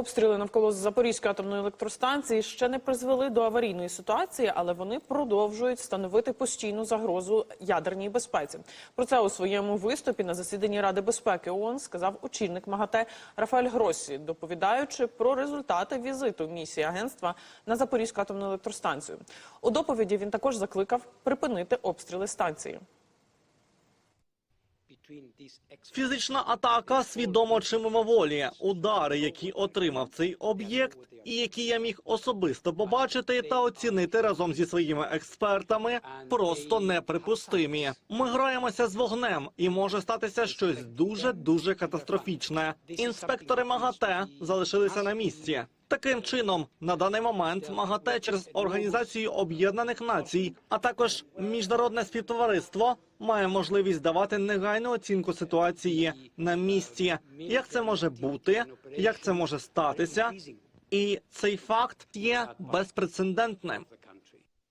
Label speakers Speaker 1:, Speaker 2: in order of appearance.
Speaker 1: Обстріли навколо Запорізької атомної електростанції ще не призвели до аварійної ситуації, але вони продовжують становити постійну загрозу ядерній безпеці. Про це у своєму виступі на засіданні Ради безпеки ООН сказав очільник МАГАТЕ Рафаель Гроссі, доповідаючи про результати візиту місії агентства на Запорізьку атомну електростанцію. У доповіді він також закликав припинити обстріли станції.
Speaker 2: Фізична атака свідомо чи мимоволі, удари, які отримав цей об'єкт, і які я міг особисто побачити та оцінити разом зі своїми експертами, просто неприпустимі. Ми граємося з вогнем, і може статися щось дуже дуже катастрофічне. Інспектори МАГАТЕ залишилися на місці. Таким чином, на даний момент МАГАТЕ через Організацію Об'єднаних Націй, а також міжнародне співтовариство має можливість давати негайну оцінку ситуації на місці. Як це може бути, як це може статися, і цей факт є безпрецедентним.